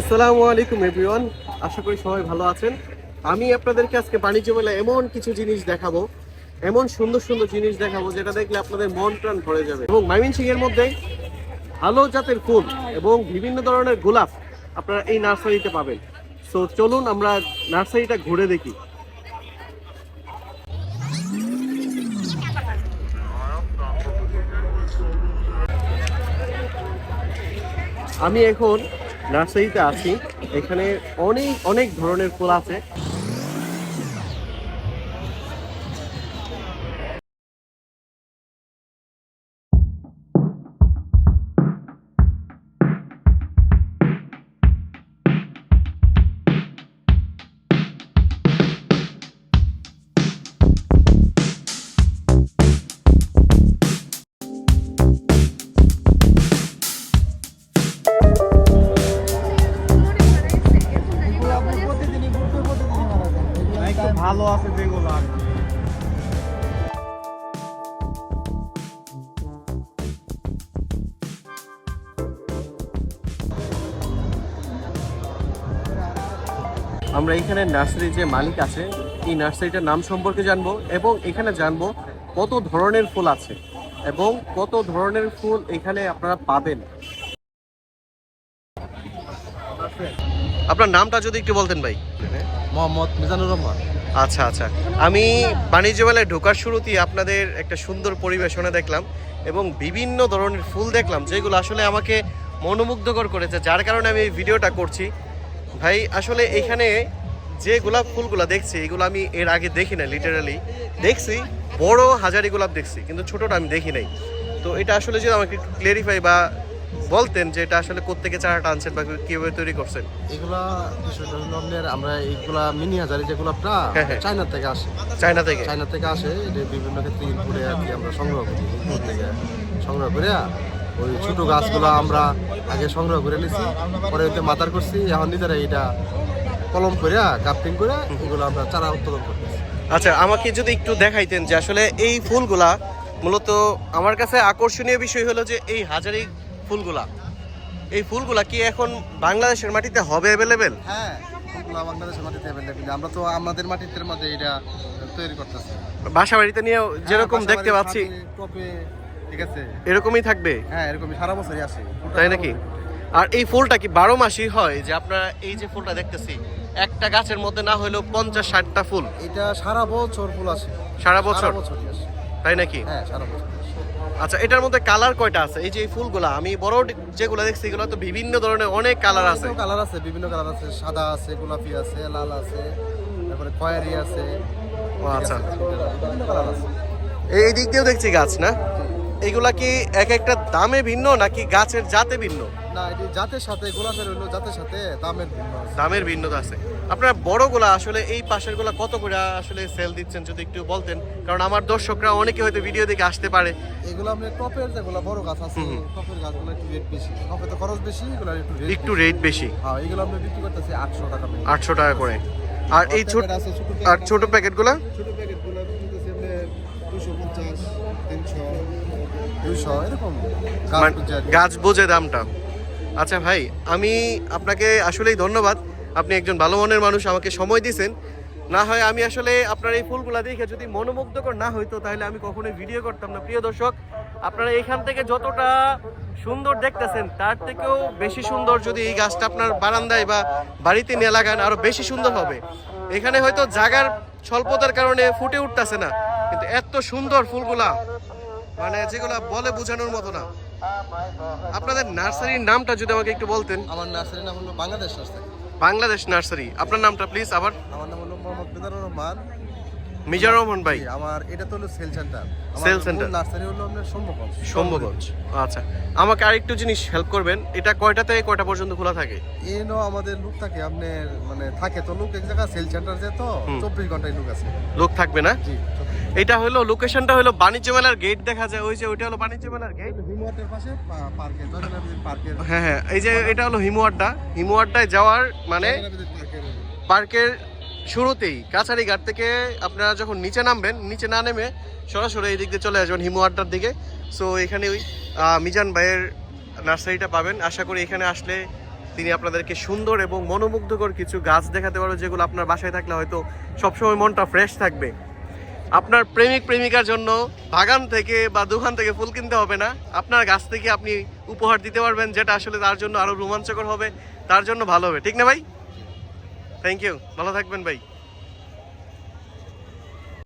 আসসালামু আলাইকুম এভরিওয়ান আশা করি সবাই ভালো আছেন। আমি আপনাদেরকে আজকে বাণিজ্য মেলায় এমন কিছু জিনিস দেখাবো, এমন সুন্দর সুন্দর জিনিস দেখাবো যেটা দেখলে আপনাদের মন প্রাণ ভরে যাবে। এবং মাইমিনসিং এর মধ্যে ভালো জাতের ফুল এবং বিভিন্ন ধরনের গোলাপ আপনারা এই নার্সারিতে পাবেন। সো চলুন আমরা নার্সারিটা ঘুরে দেখি। আমি এখন নার্সারিতে আছি। এখানে অনেক অনেক ধরনের ফুল আছে। আছে যেগুলো আর কি আমরা এখানে নার্সারির যে মালিক আছে এই নার্সারিটার নাম সম্পর্কে জানব এবং এখানে জানব কত ধরনের ফুল আছে এবং কত ধরনের ফুল এখানে আপনারা পাবেন। আপনার নামটা যদি একটু বলতেন ভাই। মোহাম্মদ মিজানুর রহমান। আচ্ছা আচ্ছা। আমি বাণিজ্য মেলায় ঢোকার শুরুতেই আপনাদের একটা সুন্দর পরিবেশনা দেখলাম এবং বিভিন্ন ধরনের ফুল দেখলাম, যেগুলো আসলে আমাকে মনোমুগ্ধকর করেছে, যার কারণে আমি এই ভিডিওটা করছি। ভাই, আসলে এখানে যে গোলাপ ফুলগুলো দেখছি, এগুলো আমি এর আগে দেখি না লিটারালি দেখছি, বড় হাজারি গোলাপ দেখছি, কিন্তু ছোটটা আমি দেখি নাই। তো এটা আসলে যদি আমাকে একটু ক্লিয়ারিফাই বা বলতেন যে এটা আসলে কোত্থেকে চারাটা আনছেন বা কীভাবে তৈরি করছেন? এগুলা আপনার আমরা এইগুলা মিনি হাজারি যে গোলাপটা হ্যাঁ, হ্যাঁ। চায়না থেকে আসে। চায়না থেকে? চায়না থেকে আসে এটা বিভিন্ন ক্ষেত্রে ইনপুটে আর কি আমরা সংগ্রহ করি। ইনপুট থেকে সংগ্রহ করে ওই ছোট গাছগুলো আমরা আগে সংগ্রহ করে নিছি পরে ওইতে মাতার করছি এখন নিজেরা এটা কলম করে কাপটিং করে এগুলো আমরা চারা উৎপাদন করতেছি। আচ্ছা আমাকে যদি একটু দেখাইতেন যে আসলে এই ফুলগুলা মূলত আমার কাছে আকর্ষণীয় বিষয় হলো যে এই হাজারি ফুলগুলা। এই ফুলগুলা কি এখন বাংলাদেশের মাটিতে হবে অ্যাভেলেবেল হ্যাঁ ফুলগুলা বাংলাদেশের মাটিতে অ্যাভেলেবেল আমরা তো আমাদের মাটিতে মধ্যে এটা তৈরি করতেছি। বাসা বাড়িতে নিয়ে যেরকম হ্যাঁ, দেখতে পাচ্ছি। ঠিক আছে? এরকমই থাকবে? হ্যাঁ এরকমই সারা বছরই আসে তাই নাকি? আর এই ফুলটা কি বারো মাসই হয়? যে আপনারা এই যে ফুলটা দেখতেছি একটা গাছের মধ্যে না হলেও পঞ্চাশ ষাটটা ফুল। এটা সারা বছর ফুল আসে সারা বছর? তাই নাকি? হ্যাঁ সারা বছর। আচ্ছা এটার মধ্যে কালার কয়টা আছে? এই যে ফুলগুলা আমি বড় যেগুলো দেখছি এগুলো তো বিভিন্ন ধরনের অনেক কালার আছে। কালার আছে বিভিন্ন কালার আছে। সাদা আছে গোলাপি আছে লাল আছে তারপরে খয়েরি আছে ও আচ্ছা। বিভিন্ন কালার আছে। এই দিক দিয়েও দেখছি গাছ না? এগুলা কি এক একটা দামে ভিন্ন নাকি গাছের জাতে ভিন্ন? না এটি জাতের সাথে গোলাপের হইল জাতের সাথে দামের ভিন্ন দামের ভিন্নতা আছে। আপনার বড়গুলা আসলে এই পাশেরগুলা কত করে আসলে সেল দিচ্ছেন যদি একটু বলতেন? কারণ আমার দর্শকরা অনেকে হয়তো ভিডিও দেখে আসতে পারে। এগুলো আপনি টপের যেগুলো বড় গাছ আছে টপের গাছগুলো একটু রেট বেশি। টপে তো খরচ বেশি এগুলো একটু রেট একটু রেট বেশি। হ্যাঁ এগুলো আমরা বিক্রি করতেছি আটশো টাকা করে। আটশো টাকা করে। আর এই ছোট আর ছোট প্যাকেটগুলা ছোট প্যাকেটগুলো কিনতেছি দুশো পঞ্চাশ তিনশো দুইশো এরকম গাছ মানে গাছ বোঝে দামটা। আচ্ছা ভাই আমি আপনাকে আসলেই ধন্যবাদ। আপনি একজন ভালো মনের মানুষ, আমাকে সময় দিয়েছেন। না হয় আমি আসলে আপনার এই ফুলগুলা দেখে যদি মনোমুগ্ধকর না হইতো, তাহলে আমি কখনোই ভিডিও করতাম না। প্রিয় দর্শক, আপনারা এখান থেকে যতটা সুন্দর দেখতেছেন, তার থেকেও বেশি সুন্দর যদি এই গাছটা আপনার বারান্দায় বা বাড়িতে নিয়ে লাগান, আরও বেশি সুন্দর হবে। এখানে হয়তো জাগার স্বল্পতার কারণে ফুটে উঠতেছে না, কিন্তু এত সুন্দর ফুলগুলা মানে যেগুলা বলে বোঝানোর মতো না। আপনাদের নার্সারির নামটা যদি আমাকে একটু বলতেন। আমার নার্সারির নাম হলো বাংলাদেশ নার্সারি। বাংলাদেশ নার্সারি। আপনার নামটা প্লিজ আবার। আমার নাম হলো মোহাম্মদ মিজানুর রহমান। মিজানুর রহমান ভাই। আমার এটা তো হলো sell centre Sell center। Nursery হলো আপনার সম্ভবগঞ্জ শম্ভুগঞ্জ। আচ্ছা। আমাকে আরেকটু জিনিস হেল্প করবেন। এটা কয়টা থেকে কয়টা পর্যন্ত খোলা থাকে? এনো আমাদের লোক থাকে আপনার মানে থাকে তো লোক এক জায়গায় সেল সেন্টার যে তো। চব্বিশ ঘন্টায় লোক আছে। লোক থাকবে না? জি এটা হলো লোকেশনটা হলো বাণিজ্য মেলার গেট দেখা যায়। ওই যে ওইটা হলো বাণিজ্য মেলার গেট হিমওয়াটের পাশে পার্কে পার্কের হ্যাঁ হ্যাঁ এই যে এটা হলো হিমুয়াড্ডা হিমুয়াড্ডায় যাওয়ার মানে পার্কের শুরুতেই কাছারি ঘাট থেকে আপনারা যখন নিচে নামবেন নিচে না নেমে সরাসরি এই দিক দিয়ে চলে আসবেন হিমু দিকে। সো এখানে ওই মিজান ভাইয়ের নার্সারিটা পাবেন। আশা করি এখানে আসলে তিনি আপনাদেরকে সুন্দর এবং মনোমুগ্ধকর কিছু গাছ দেখাতে পারবে যেগুলো আপনার বাসায় থাকলে হয়তো সবসময় মনটা ফ্রেশ থাকবে। আপনার প্রেমিক প্রেমিকার জন্য বাগান থেকে বা দোকান থেকে ফুল কিনতে হবে না। আপনার গাছ থেকে আপনি উপহার দিতে পারবেন, যেটা আসলে তার জন্য আরও রোমাঞ্চকর হবে, তার জন্য ভালো হবে। ঠিক না ভাই? থ্যাংক ইউ ভালো থাকবেন ভাই।